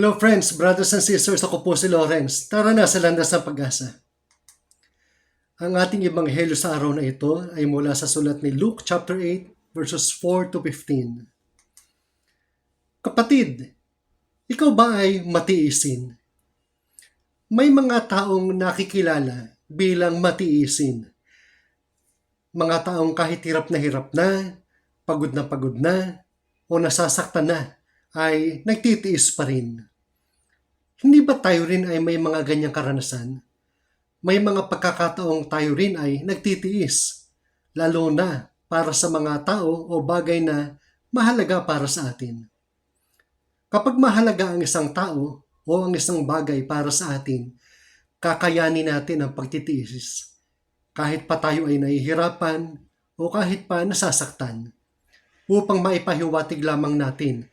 Hello friends, brothers and sisters, ako po si Lawrence. Tara na sa landas ng pag-asa. Ang ating ebanghelyo sa araw na ito ay mula sa sulat ni Luke chapter 8 verses 4 to 15. Kapatid, ikaw ba ay matiisin? May mga taong nakikilala bilang matiisin. Mga taong kahit hirap na hirap na, pagod na pagod na, o nasasaktan na, ay nagtitiis pa rin. Hindi ba tayo rin ay may mga ganyang karanasan? May mga pagkakataong tayo rin ay nagtitiis, lalo na para sa mga tao o bagay na mahalaga para sa atin. Kapag mahalaga ang isang tao o ang isang bagay para sa atin, kakayanin natin ang pagtitiis. Kahit pa tayo ay nahihirapan o kahit pa nasasaktan, upang maipahiwatig lamang natin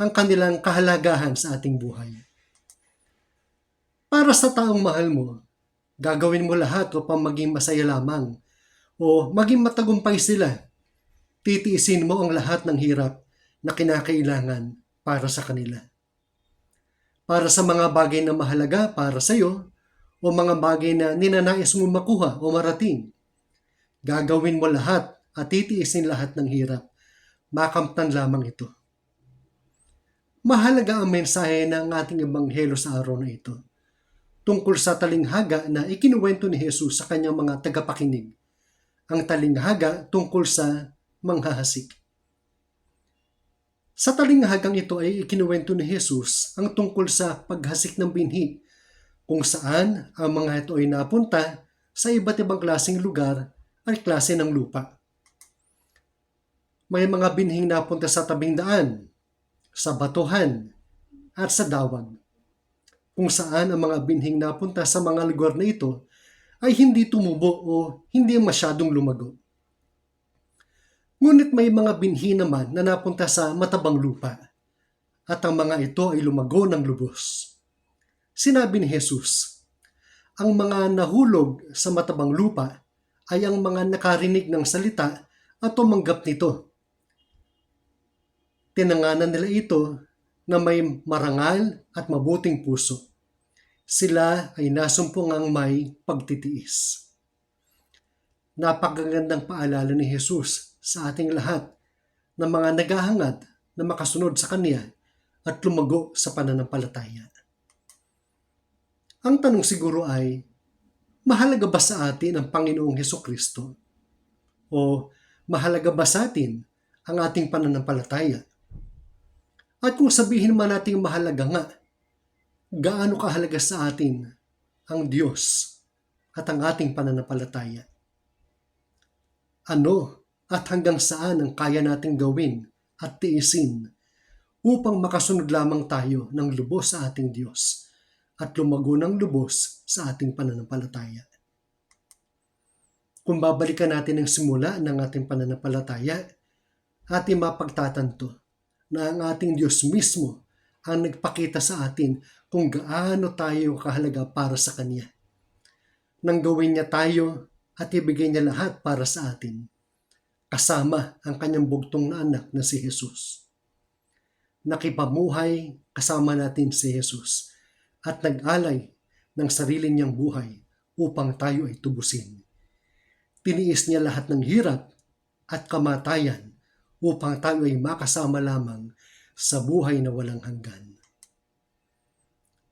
ang kanilang kahalagahan sa ating buhay. Para sa taong mahal mo, gagawin mo lahat upang maging masaya lamang o maging matagumpay sila. Titiisin mo ang lahat ng hirap na kinakailangan para sa kanila. Para sa mga bagay na mahalaga para sa iyo o mga bagay na ninanais mo makuha o marating, gagawin mo lahat at titiisin lahat ng hirap. Makamtan lamang ito. Mahalaga ang mensahe ng ating ebanghelo sa araw na ito tungkol sa talinghaga na ikinuwento ni Jesus sa kanyang mga tagapakinig. Ang talinghaga tungkol sa manghahasik. Sa talinghagang ito ay ikinuwento ni Jesus ang tungkol sa paghasik ng binhi kung saan ang mga ito ay napunta sa iba't ibang klaseng lugar at klase ng lupa. May mga binhing napunta sa tabing daan, sa batuhan, at sa dawag kung saan ang mga binhing napunta sa mga lugar na ito ay hindi tumubo o hindi masyadong lumago. Ngunit may mga binhi naman na napunta sa matabang lupa at ang mga ito ay lumago ng lubos. Sinabi ni Jesus, ang mga nahulog sa matabang lupa ay ang mga nakarinig ng salita at tumanggap nito. Tinanganan nila ito na may marangal at mabuting puso. Sila ay nasumpungang may pagtitiis. Napakagandang paalala ni Jesus sa ating lahat ng mga naghahangad na makasunod sa Kanya at lumago sa pananampalataya. Ang tanong siguro ay, mahalaga ba sa atin ang Panginoong Heso Kristo? O mahalaga ba sa atin ang ating pananampalataya? At kung sabihin man natin mahalaga nga, gaano kahalaga sa atin ang Diyos at ang ating pananampalataya? Ano at hanggang saan ang kaya nating gawin at tiisin upang makasunod lamang tayo ng lubos sa ating Diyos at lumago ng lubos sa ating pananampalataya? Kung babalikan natin ang simula ng ating pananampalataya, ating mapagtatanto na ang ating Diyos mismo ang nagpakita sa atin kung gaano tayo kahalaga para sa Kanya. Nang gawin niya tayo at ibigay niya lahat para sa atin, kasama ang kanyang bugtong na anak na si Jesus. Nakipamuhay kasama natin si Jesus at nag-alay ng sarili niyang buhay upang tayo ay tubusin. Tiniis niya lahat ng hirap at kamatayan upang tayo ay makasama lamang sa buhay na walang hanggan.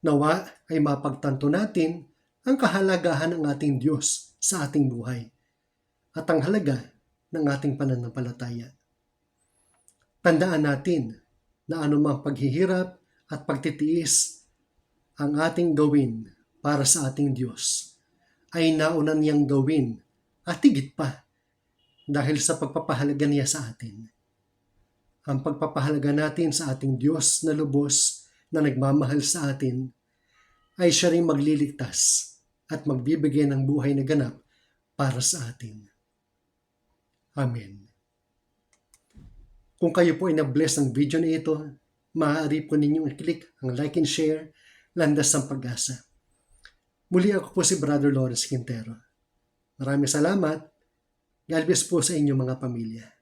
Nawa ay mapagtanto natin ang kahalagahan ng ating Diyos sa ating buhay at ang halaga ng ating pananampalataya. Tandaan natin na anumang paghihirap at pagtitiis ang ating gawin para sa ating Diyos ay nauna niyang gawin at higit pa dahil sa pagpapahalaga niya sa atin ang pagpapahalaga natin sa ating Diyos na lubos na nagmamahal sa atin ay siya rin magliligtas at magbibigay ng buhay na ganap para sa atin. Amen. Kung kayo po ay na-bless ng video na ito, maaari po ninyong i-click ang like and share, landas ng pag-asa. Muli ako po si Brother Lawrence Quintero. Maraming salamat. God bless po sa inyong mga pamilya.